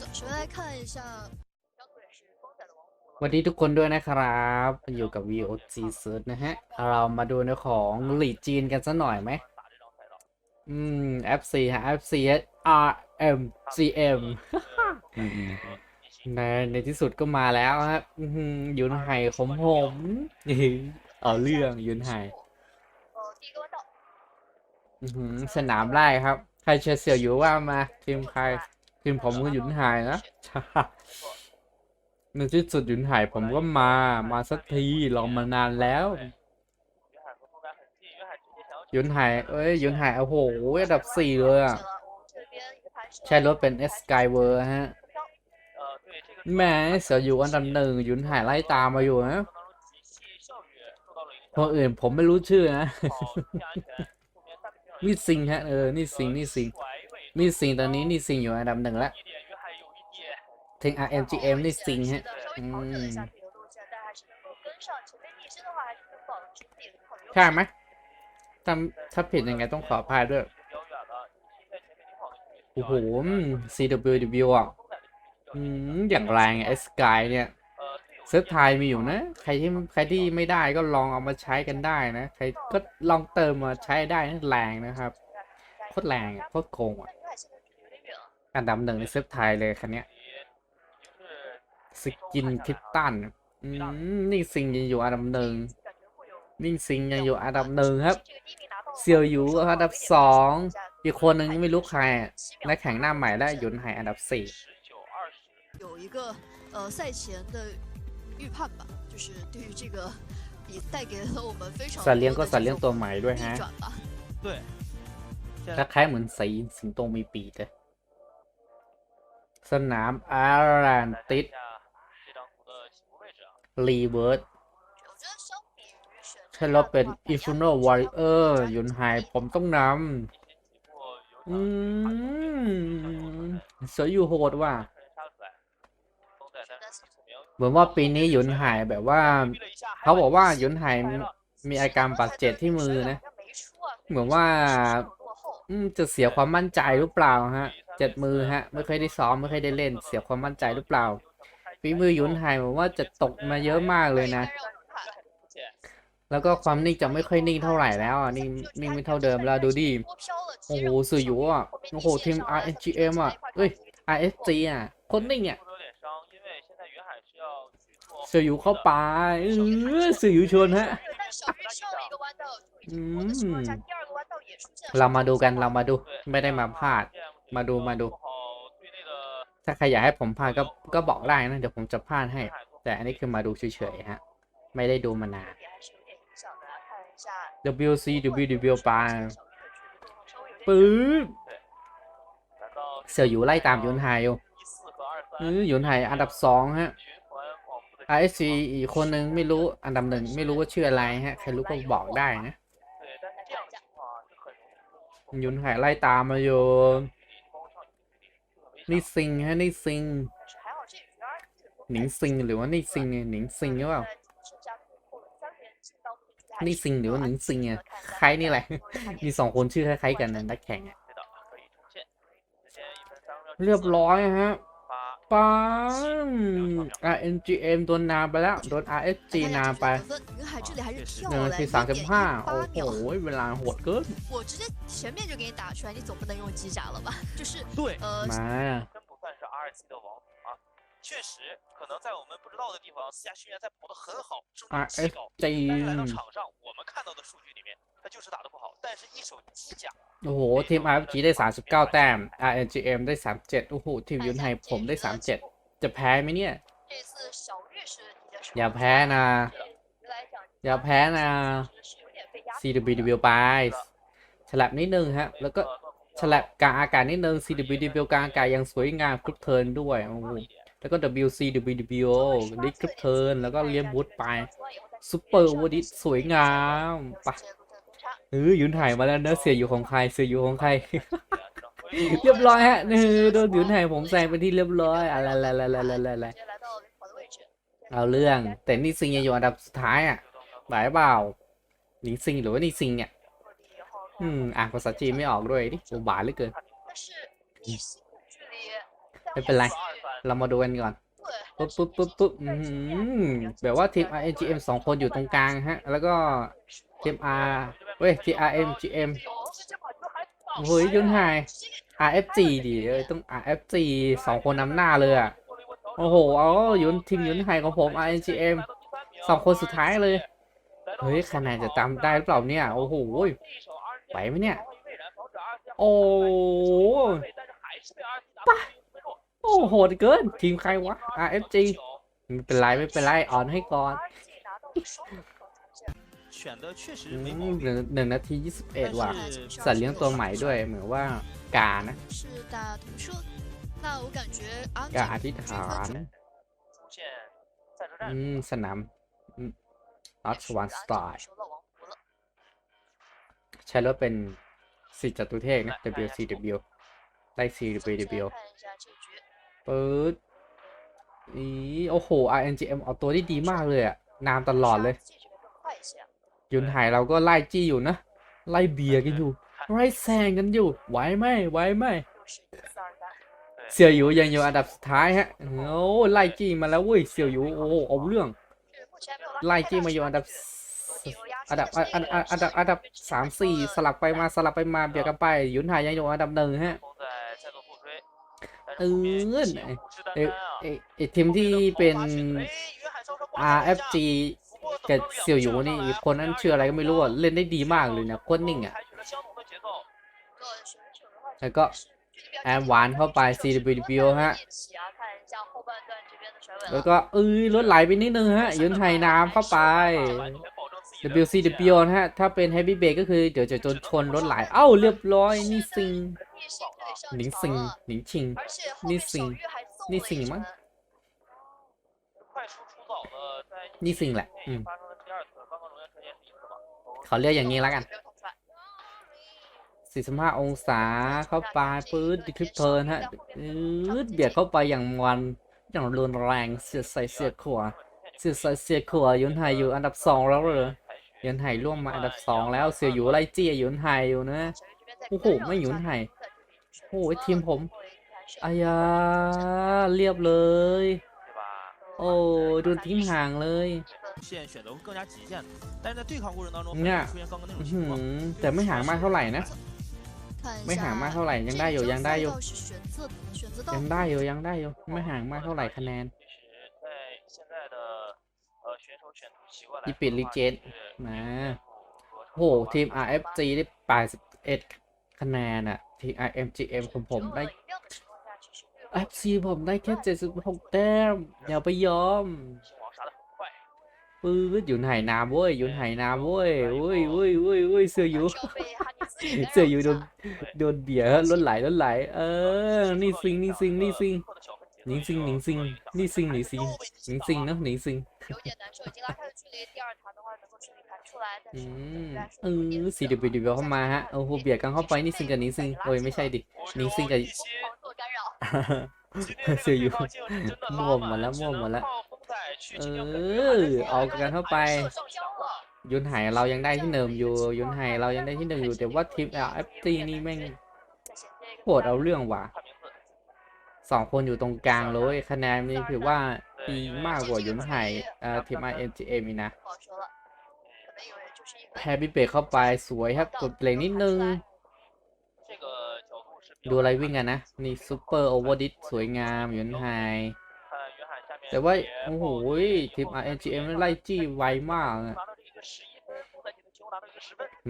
首先来看一下， สวัสดีทุกคนด้วยนะครับอยู่กับ VOG s e a r c h นะฮะ เรามาดูในของหลีจีนกันสักหน่อยไหม อืม FC ฮะ FC RMCM ในในที่สุดก็มาแล้วฮะอื้อหือยุนไห่ขมผมเอาเรื่องยุนไห่ 呃，第一个弯道， อื้อหือสนามไล่ครับ ใครเชียร์เสี่ยวอยู่ว่ามา ทีมใคร ทีผมก็หยุดหายนะในที่สุดหยุดหายผมก็มา มาสักทีลองมานานแล้วหยุดหายเอ้ยหยุดหายโอ้โหอันดับสี่เลยอะใช่รถเป็นเอสกายเวอร์ฮะแม่เสียอยู่อันดับหนึ่งหยุดหายไล่ตามมาอยู่นะคนอื่นผมไม่รู้ชื่อนะนี่สิงฮะเออนี่สิงนี่สิง นี่สิงตอนนี้นี่สิงอยู่อันดับหนึ่งแล้วถึง RMGM นี่สิงฮะใช่ไหมทำถ้าผิดยังไงต้องขออภัยด้วย โอ้โห CWW อะอย่างแรงไอสกายเนี่ยเซิร์ฟไทยมีอยู่นะ ใครที่ใครที่ไม่ได้ก็ลองเอามาใช้กันได้นะ ใครก็ลองเติมมาใช้ได้นะแรงนะครับ โคตรแรงโคตรโกงอะ อันดับหนึ่งในเซิร์ฟไทยเลยคันเนี้ยสกินคิตตันอืมนี่ซิงยังอยู่อันดับหนึ่ง 感觉会有 นี่ซิงยังอยู่อันดับหนึ่งครับ 这个第一名拿到的话 เซียวหยูอันดับสอง 一下 อีกคนนึงไม่รู้ใครอะ 七秒 นักแข่งหน้าใหม่และยุนไห่อันดับสี่ 有一个呃赛前的预判吧，就是对于这个比赛给了我们非常 สัตว์เลี้ยง 多 ก็ 的 สัตว์ 这 เลี้ยง 种 ตัวใหม่ด้วย 逆 ฮะ 转吧。对，现 ค 在 ล้ายๆเหมือนสีสิงโตมีปีกเลย สนามอารนติสรีเวิร์ดใช่เราเป็นอิฟูโนวอริเออร์ยุนไฮผมต้องนำอืมเสือยูโหดว่ะเหมือนว่าปีนี้ยุนไฮแบบว่า เขาบอกว่ายุนไฮมีอาการบาดเจ็บที่มือนะ เหมือนว่าจะเสียความมั่นใจหรือเปล่าฮะ เจ็ดมือฮะ ไม่เคยได้ซ้อมไม่เคยได้เล่น เสียความมั่นใจหรือเปล่าฝีมือยุนไทยผมว่าจะตกมาเยอะมากเลยนะ แล้วก็ความนิ่งจะไม่ค่อยนิ่งเท่าไหร่แล้วนิ่งนิ่งไม่เท่าเดิมแล้วดูดิโอ้โหสื่ออยู่อะโอ้โหทีม RNGM อะเอ้ย RSG อะคนนิ่งอะสื่ออยู่เข้าไาเออสื่ออยู่ชนฮะเรามาดูกันเรามาดูไม่ได้มาพลาด มาดูมาดู ถ้าใครอยากให้ผมพาก็ก็บอกได้นะ เดี๋ยวผมจะพาให้ แต่อันนี้คือมาดูเฉยๆฮะ ไม่ได้ดูมานาน WC WW ปาปื๊บเสี่ยวอยู่ไล่ตามยุนไฮอยยุนไฮอันดับสองฮะ RSC อีกคนนึงไม่รู้อันดับหนึ่งไม่รู้ว่าชื่ออะไรฮะ ใครรู้ก็บอกได้นะยุนไฮไล่ตามมาโยู่ นี่ซิงฮะนี่ซิงหนิงซิงหรือว่านี่ซิงหนิงซิงหรือเปล่านี่ซิงหรือว่าหนิงซิงอะคล้ายนี่แหละ มีสองคนชื่อคล้ายๆกันนักแข่งเรียบร้อยฮะ 八 ปัง RNGM โดนนาไปแล้ว โดน RSG นาไป 分，云海这里还是跳 หนึ่ง 了 นาที 零 สามสิบ 点一 ห้า 八 โอ้โห 秒。 เวลาโหดเกิน 我直接前面就给你打出来，你总不能用机甲了吧？就是对，呃， มา 真不算是 R G 的王牌啊。确实，可能在我们不知道的地方，私下训练赛跑得很好，胜率极高。 RSG 但是来到场上，我们看到的数据里面，他就是打得不好。但是一手机甲， โอ้โห ทีม RFG ได้ 39 แต้ม RNGM ได้ 37 โอ้โห ทีมยุนไฮผมได้ 37 จะแพ้ไหมเนี่ย 这次小月是已经是 อย่าแพ้นะ 来讲， อย่าแพ้นะ 是有点被压 CWW ไปฉลับนิดนึงฮะ แล้วก็ฉลับกลางอากาศนิดนึง CWW กลางอากาศยังสวยงามคลุกเทิร์นด้วยโอ้โห แล้วก็ W C W W O ดิคลิปเทิร์นแล้วก็เลียมบูธไปซูเปอร์วูดิสวยงามปะเออยืนถ่ายมาแล้วเนอะเสียอยู่ของใครเสียอยู่ของใคร เรียบร้อยฮะเออโดนยืนถ่ายผมใส่ไปที่เรียบร้อยอะไรๆๆๆๆอเอาเรื่อง แต่นี่ซิงอยู่อันดับสุดท้ายอะหลายเปล่านี่ซิงหรือว่านี่ซิงเนี่ยอืมอะภาษาจีนไม่ออกด้วยดิโอบาเหลือเกินไม่เป็นไร เรามาดูกันก่อน对，ปุ๊บปุ๊บปุ๊บปุ๊บอืมแบบว่าทีม RNGM สองคนอยู่ตรงกลางฮะ แล้วก็ทีม R เว้ย TRMGM เฮ้ยยุนไฮ RFG ดิเอ้ยต้อง RFG สองคนนำหน้าเลยอะ โอ้โห เอายุนทีมยุนไฮของผม RNGM สองคนสุดท้ายเลย เฮ้ยคะแนนจะจำได้หรือเปล่าเนี่ย โอ้โหไหวไหมเนี่ย โอ้ปะโอ้โหดเกิน ทีมใครวะ RFG ไม่เป็นไรไม่เป็นไรอ่อนให้ก่อนหนึ่งนาทียี่สิบเอ็ดว่ะสัตว์เลี้ยงตัวใหม่ด้วยเหมือนว่ากานะกาอธิษฐานอืมสนามอัชวันสไตล์ใช้รถเป็นสิจัตุเทกนะ WCW ได้ CWW ปื๊ดอีโอ้โห RNGM เอาตัวได้ดีมากเลยอะนามตลอดเลย ยุนหาเราก็ไล่จี้อยู่นะ ไล่เบียร์กันอยู่ ไล่แซงกันอยู่ ไหวไหมไหวไหมเสี่ยวอยู่ยังอยู่อันดับสุดท้ายฮะโอ้ไล่จี้มาแล้วเว้ยเสี่ยวอยู่โอ้เอาเรื่อง ไล่จี้มาอยู่อันดับอันดับอันดับอันดับสามสี่สลับไปมาสลับไปมาเบียร์กันไป ยุนหายังอยู่อันดับหนึ่งฮะ เออเอไอไอทีมที่เป็น RFG กับเสี่ยวหยูนี่คนนั้นชื่ออะไรก็ไม่รู้เล่นได้ดีมากเลยนะคนนิ่งอะแล้วก็แอนหวานเข้าไป CWBO ฮะ แล้วก็เอ้ยลดไหลไปนิดนึงฮะ ยืนไทยน้ำเข้าไป WCWBO นะฮะ ถ้าเป็น Heavy b a บ e ก็คือเดี๋ยวจะจนชนรถไหล เอ้าเรียบร้อยนี่ซิง 逆行可以上 หนิง 场 ซิง 了， หนิงชิง 而且后逆面行小玉还送逆了一行吗程。快出出早的，在逆行了嗯发生了第二次，刚刚荣源车也是一次嘛。 เขาเรียกอย่างนี้แล้วกัน 没有捅出来。 45 องศาเข้าไปปื๊ดดิคลิปเทิร์นฮะปื๊ดเบียดเข้าไปอย่างมันอย่างรุนแรงเสียดใส่เสียดขวาเสียดใส่เสียดขวายุนไทยอยู่อันดับสองแล้วเหรอยุนไทยร่วมมาอันดับสองแล้วเสี่ยวหยูไล่จี้ยุนไทยอยู่นะ 小玉这边在 โอ้โห 干扰 ไม่ 一 หยุน 下 ไห่ 在这里选 โอ้ยทีมผมอายาเรียบเลย โอ้ดูทิ้งห่างเลยเนี่ยแต่ไม่ห่างมากเท่าไหร่นะ ไม่ห่างมากเท่าไหร่ยังได้อยู่ยังได้อยู่ยังได้อยู่ยังได้อยู่ไม่ห่างมากเท่าไหร่คะแนนอีปิดลิเจนนะโอ้ทีม RFG ได้81คะแนนอะ ทีไอเอ็มจีเอ็มของผมได้แอพซีผมได้แค่เจ็ดสิบหกแต้ม อย่าไปยอมปื้ดอยู่ไหน้ำเว้ย อยู่ไหน้ำเว้ยเว้ยเว้ยเว้ยเว้ยเสืออยู่ เสืออยู่โดนโดนเบียร์ล้นไหลล้นไหล เออ นี่ซิงนี่ซิงนี่ซิงหนิงซิงหนิงซิงนี่ซิงหนิงซิงหนิงซิงนะหนิงซิง อืเออสีเดบิวเดบิเข้ามาฮะโอ้โหเบียดกันเข้าไปนี่ซิงกับนิ้งซิงโอ้ยไม่ใช่ดินิ้งซิงกับเสียอยู่ม่วงหมดแล้วม่วงหมดแล้วเออเอากันเข้าไปยุนไห่เรายังได้ที่หนึ่งอยู่ยุนไห่เรายังได้ที่หนึ่งอยู่แต่ว่าทีมเอฟซีนี่แม่งปวดเอาเรื่องว่ะสองคนอยู่ตรงกลางเลยคะแนนนี่ถือว่าดีมากกว่ายุนไห่เอ่อทีมไอเอ็มจีเอมีนะ แฮปปี้เบรกเข้าไปสวยครับกดเพลงนิดนึง ดูอะไรวิ่งกันนะ นี่ซูเปอร์โอเวอร์ดิสสวยงามยุนไฮแต่ว่า โอ้โหทีม RNGM ไล่จี้ไวมากน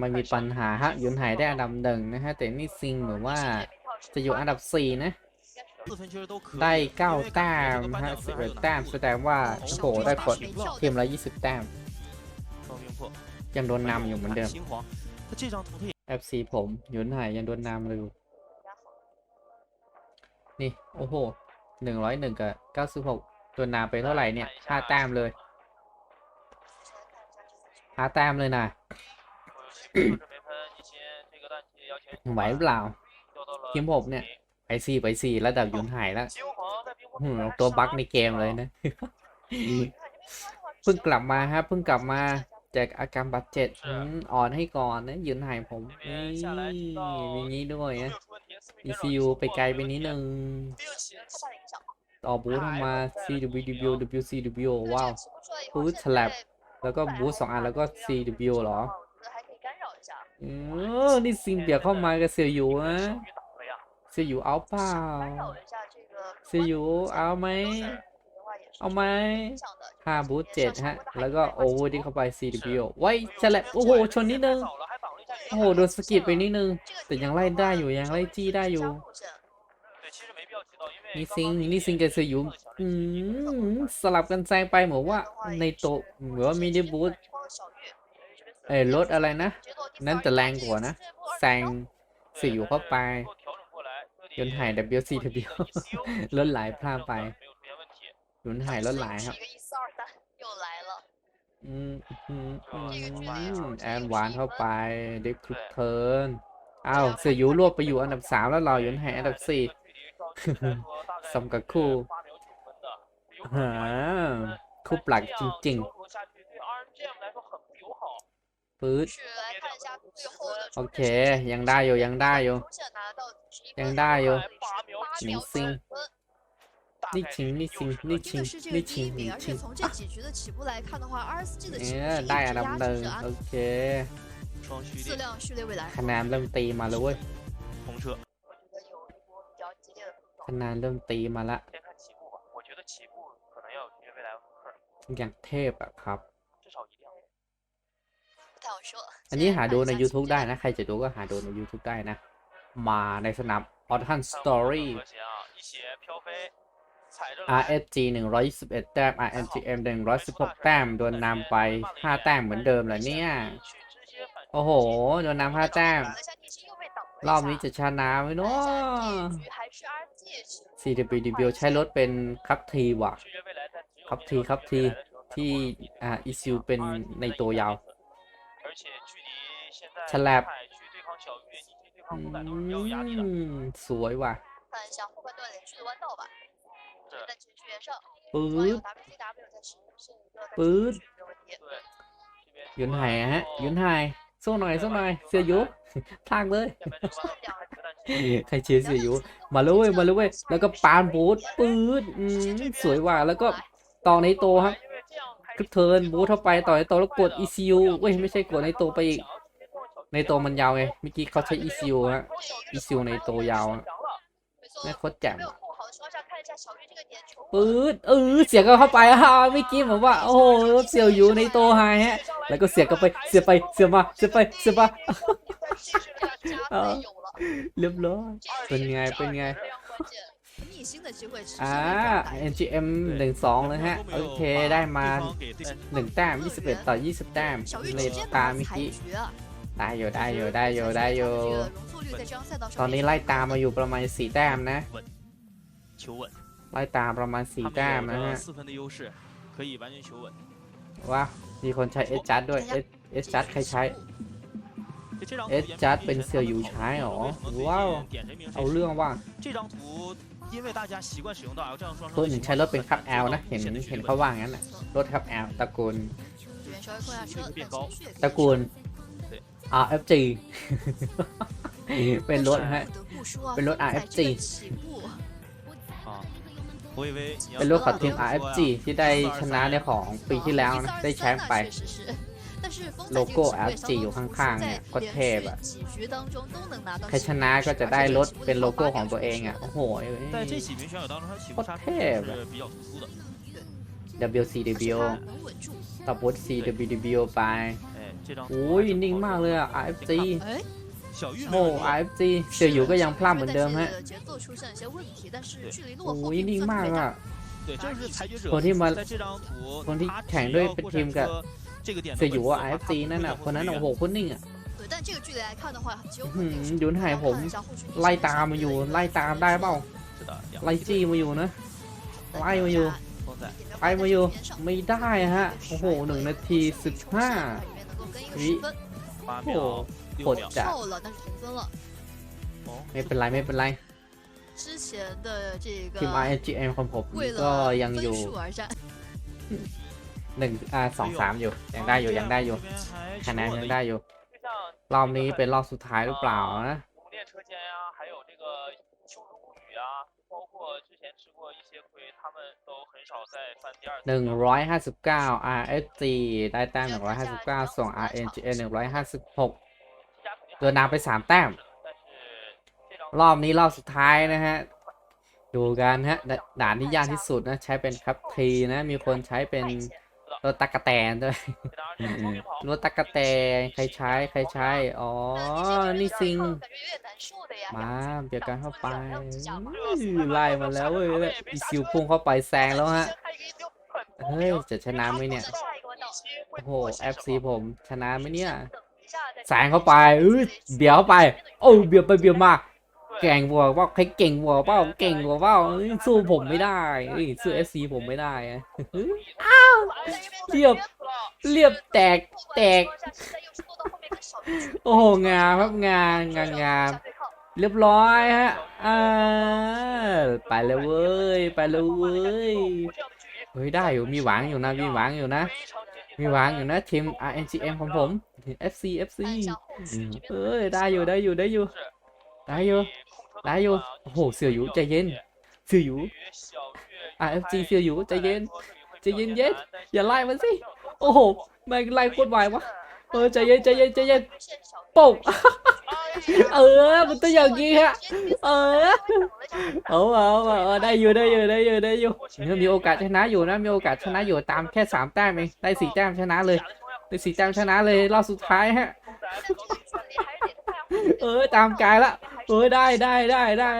มันมีปัญหาฮะยุนไฮได้อันดับหนึ่งนะฮะ แต่นี่ซิงเหมือนว่าจะอยู่อันดับสี่นะ ได้เก้าแต้มฮะสิบแต้มแสดงว่าโอ้โหได้ผลทีมละยี่สิบแต้ม ยังโดนนำอยู่เหมือนเดิม FC ผมอยู่ไหนยังโดนนำเลยนี่ โอ้โหหนึ่งร้อยหนึ่งกับเก้าสิบหกตัวนำไปเท่าไหร่เนี่ยห้าแต้มเลยห้าแต้มเลยนะไหวเปล่าทีมผมเนี่ยไปสี่ไปสี่ระดับยุนหายแล้วตัวบั๊กในเกมเลยนะเพิ่งกลับมาฮะเพิ่งกลับมา จากอาการบาดเจ็บอ่อนให้ก่อนนะยืนหายผมนี่อย่างนี้ด้วยนะ ECU ไปไกลไปนิดนึง ต่อบูธมา CWW WCW ว้าวบูธแฉลบแล้วก็บูธสองอันแล้วก็ CW หรอเออนี่ซิงเบียเข้ามากับเซียวอยู่นะเซียวอยู่เอาเปล่าเซียวอยู่เอาไหม เอาไหมห้าบูทเจ็ดฮะ แล้วก็โอเวอร์ที่เข้าไป CWO ไว้ฉละโอ้โห ชนนิดนึง โอ้โห โดนสกิปไปนิดนึง แต่ยังไล่ได้อยู่ ยังไล่จี้ได้อยู่ นี่ซิง นี่ซิงกับเซยุอืมสลับกันแซงไปเหมือนว่าในโตเหมือนว่ามีดบูทเอ้รถอะไรนะ นั่นจะแรงกว่านะ แซงเซยุเข้าไป จนหาย WCW รถไหลพลาดไป หนุนหายลดหลายครับ อืมอืมอืมแอนหวานเข้าไปเด็กคุกเทินอ้าวเสียยูรวบไปอยู่อันดับสามแล้วเราอยู่นแหายอันดับสี่สมกับคู่ฮะคู่ปลักจริงๆปื๊ดโอเค ยังได้อยู่ยังได้อยู่ยังได้อยู่จริง ชิงนี่ 一 ชิง 个是这个 นี่ 第 ชิง 一名， นี่ 而 ชิ 且 ง 从这几局的起步来看的话，RSG 的起 เอ 步 อ 是一 ได้ 直 อันดับ 压 หนึ่ง 制着 โอ 安 เค 双序四列辆序列未来。 คะแนนเริ่มตีมาแล้วเว้ย 红车，我觉得有一波比较激烈的碰撞。 คะแนนเริ่มตีมาละ 先看起步吧。我觉得起步可能要有绝未来和科尔， อย่างเทพอะครับ 至少一辆。不太好说。 อันนี้ 现在 หา 看 ดู 一 ใน 下 YouTube 起步 ได้ 线 นะ ใครจะดูก็หาดูใน YouTube ได้นะ มาในสนามออ RSG 121 แต้ม RMTM 116 แต้ม โดนนำไป 5 แต้มเหมือนเดิมเหรอเนี่ย โอ้โห โดนนำ5แต้ม รอบนี้จะชนะไหมเนาะ CWDBO ใช้รถเป็นคัพทีว่ะ คัพทีคัพทีที่อ่าอีซิวเป็นในตัวยาวฉลบสวยว่ะ 的弯道吧。是在结局上， ปื 网 ๊ 友 ด WCW 在是是一个在 ปื๊ด 结局没有问题。对，这边 หยุนหายฮะหยุนหายสู้หน่อยสู้หน่อย เสียยุพลากเลย 下面这个弯道两个子弹其实 ใครเชียร์เสียยุมาเลยเว้ยมาเลยเว้ยแล้วก็ปานบูทปื๊ดอืมสวยว่ะแล้วก็ต่อในโตครับ 因为这样开 คลิกเทิร์นบูทเข้าไปต่อในโตแล้วกด ECU เว้ยไม่ใช่กดในโตไปอีก ในโตมันยาวไงเมื่อกี้เขาใช้ ECU ฮะ ECU ในโตยาวอะ 没错 แม่งโคตรแจ่ม 没有 ปืดเออเสียก็เข้าไปฮ่าเมื่อกี้ผมว่า โอ้โหเสียวอยู่ในโตไฮฮะ แล้วก็เสียก็ไปเสียไปเสียมาเสียไปเสียมาเรียบร้อยเป็นไงเป็นไงอ่า NGM หนึ่งสองเลยฮะ โอเค ได้มาหนึ่งแต้มยี่สิบเอ็ดต่อยี่สิบแต้มเลยตาเมื่อกี้ได้อยู่ได้อยู่ได้อยู่ได้อยู่ตอนนี้ไล่ตามมาอยู่ประมาณสี่แต้มนะ ไล่ตามประมาณสี่แต้มนะฮะว้ามีคนใช้เอสจัดด้วยเอสเอสจัดใครใช้เอสจัดเป็นเสียวอยู่ใช้หรอว้าวเอาเรื่องว่าตัวหนึ่งใช้รถเป็นคับแอลนะเห็นเห็นเขาว่างั้นนะรถคับแอลตระกูลตระกูล R F G เป็นรถฮะเป็นรถ RFG เป็นลูกของทีม RFG ที่ได้ชนะในของปีที่แล้วนะได้แชมป์ไป โลโก้ RFG อยู่ข้างๆเนี่ยก็เทพอะใครชนะก็จะได้รถเป็นโลโก้ของตัวเองอะโอ้โหก็เทพอะ WCW ตบอบูธ CWW ไปโอ้ยนิ่งมากเลยอะ RFG， โอ้ไอฟซีเสี่ยวอยู่ก็ยังพลาดเหมือนเดิมฮะโอ้ยนิ่งมากอะคนที่มาคนที่แข่งด้วยเป็นทีมกับเสี่ยวอยู่ไอฟซีนั่นอะคนนั้นโอ้โหคนนิ่งอะยุนหายผม ไล่ตามมาอยู่ ไล่ตามได้เปล่าไล่จี้มาอยู่นะไล่มาอยู่ไปมาอยู่ไม่ได้ฮะ โอ้โหหนึ่งนาทีสิบห้าวิโอ้ 六 ด 秒 จัด 扣了，但是停分了。哦， ไม่เป็นไรไม่เป็นไร 之前的这 ทีม 个 RNGM ของผม 为 ก็ 了 ยังอยู่ 分数而战， หนึ่งอ่าสองสามอยู่ ยังได้อยู่ ยังได้อยู่ คะแนนยังได้อยู่ 就像 รอบนี้เป็นรอบสุดท้ายหรือเปล่านะ 红电车间呀、还有这个秋之物语啊，包括 过之前吃过一些亏，他们都很少再犯第二次。 หนึ่งร้อยห้าสิบเก้า RFG ได้แต้มหนึ่งร้อยห้าสิบเก้าส่ง RNGN หนึ่งร้อยห้าสิบหก ตัวนำไปสามแต้ม รอบนี้รอบสุดท้ายนะฮะ ดูกันฮะ ด่านที่ยากที่สุดนะ ใช้เป็นครับทีนะ มีคนใช้เป็นรถตะกะแตนด้วยรถตะกะแตนใครใช้ใครใช้ อ๋อ นี่ซิง มาเบียวกันเข้าไป ไล่มาแล้วเว้ยอีซิวพุ่งเข้าไปแซงแล้วฮะ เฮ้ย จะชนะไหมเนี่ย โอ้โหแอฟซีผมชนะไหมเนี่ย แซงเข้าไปเอ้ยเบียวเข้าไป โอ้เบียวไปเบียวมาแก่งวัวเปล่าใครเก่งวัวเปล่าเก่งวัวเปล่าสู้ผมไม่ได้เอ้ยสู้ FC ผมไม่ได้อะเรียบเรียบแตกแตก โอ้โหงามครับงามงามงามเรียบร้อยฮะอ่าไปเลยเว้ยไปเลยเว้ยเฮ้ยได้อยู่มีหวังอยู่นะมีหวังอยู่นะ มีหวังอยู่นะทีม RNGM ของผม FC FC อืมเอ้ยได้อยู่ได้อยู่ได้อยู่ได้อยู่ได้อยู่โอ้โหเสี่ยวหยูใจเย็นเสี่ยวหยู RFG เสี่ยวหยูใจเย็นใจเย็นเย็นอย่าไล่มันสิโอ้โหแม่งไล่โคตรไววะเออใจเย็นใจเย็นใจเย็นโป่งเออมันต้องอย่างงี้ฮะเออเอาเอาเอาเอาได้อยู่ได้อยู่ได้อยู่ได้อยู่เนี่ยมีโอกาสชนะอยู่นะมีโอกาสชนะอยู่ตามแค่สามแต้มเองได้สี่แต้มชนะเลย ไดสีแดงชนะเลยรอบสุดท้ายฮะ เออตามกายละเออได้ได้ได้ได้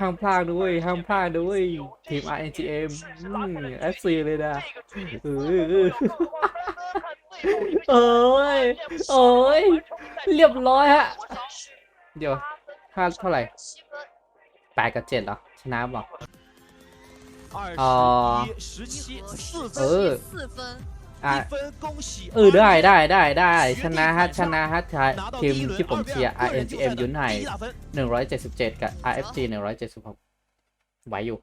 ห้ามพลาดด้วยห้ามพลาดด้วยทีม RNGM อืม FC เลยนะเออเอ้ยเอ้ยเรียบร้อยฮะ เดี๋ยวห้าเท่าไหร่แปดกับเจ็ดหรอ ชนะบอกอ๋อเออ อ่เออได้ได้ได้ได้ชนะฮะชนะฮัทีมที่ผมเชียร์ RNGM ยุนไห่งร้อยเจ็ดสิบเจ็ดกับ RFG บหกไหวอยู่